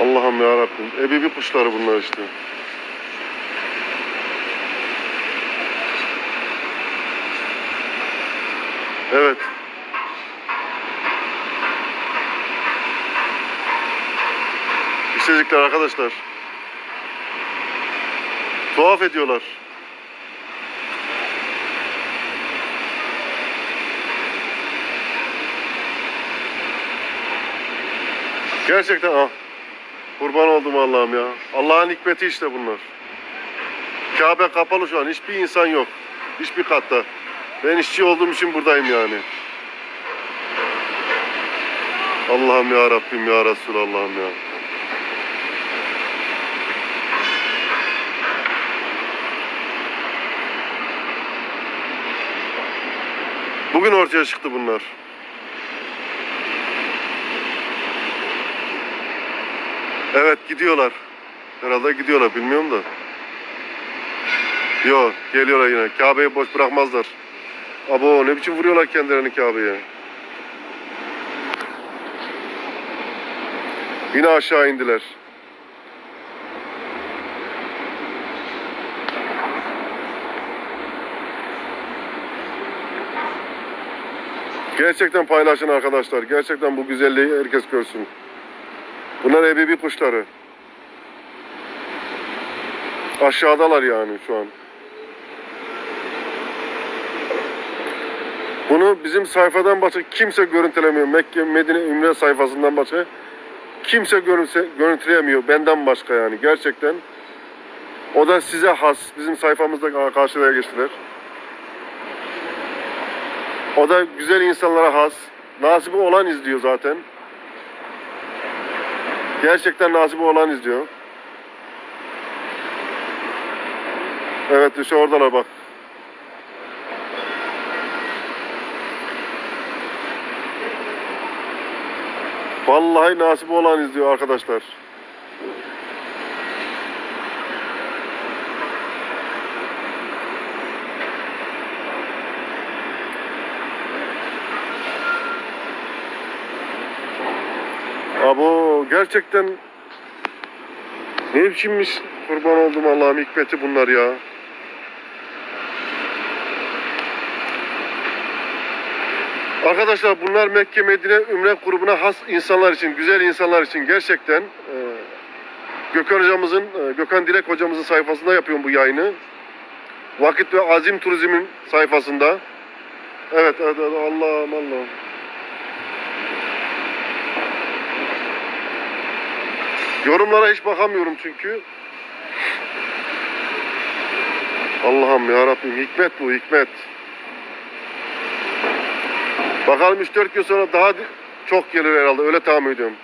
Allah'ım ya Rabbim. Ebibi kuşları bunlar işte. Evet. İşsizlikler arkadaşlar. Tuhaf ediyorlar. Gerçekten ah. Kurban oldum Allah'ım ya. Allah'ın hikmeti işte bunlar. Kabe kapalı şu an. Hiçbir insan yok. Hiçbir katta. Ben işçi olduğum için buradayım yani. Allah'ım ya Rabbim ya Resulallah'ım ya. Bugün ortaya çıktı bunlar. Evet gidiyorlar. Herhalde gidiyorlar bilmiyorum da. Yok geliyorlar yine. Kabe'yi boş bırakmazlar. Abo ne biçim vuruyorlar kendilerini Kabe'ye. Yine aşağı indiler. Gerçekten paylaşın arkadaşlar. Gerçekten bu güzelliği herkes görsün. Bunlar ebebi kuşları. Aşağıdalar yani şu an. Bunu bizim sayfadan başka kimse görüntülemiyor. Mekke Medine Ümre sayfasından başka kimse görünse, görüntüleyemiyor. Benden başka yani gerçekten. O da size has. Bizim sayfamızda karşıya geçtiler. O da güzel insanlara has. Nasibi olan izliyor zaten. Gerçekten nasibi olan izliyor. Evet işte oradalar bak. Vallahi nasibi olan izliyor arkadaşlar. Abo gerçekten ne biçimmiş kurban oldum Allah'ım hikmeti bunlar ya. Arkadaşlar bunlar Mekke Medine Ümre grubuna has insanlar için, güzel insanlar için gerçekten e, Gökhan hocamızın, e, Gökhan Dilek hocamızın sayfasında yapıyorum bu yayını. Vakit ve Azim Turizm'in sayfasında. Evet, evet, evet Allah'ım Allah'ım. Yorumlara hiç bakamıyorum çünkü. Allah'ım ya Rabbim hikmet bu hikmet. Bakalım 3-4 gün sonra daha çok gelir herhalde öyle tahmin ediyorum.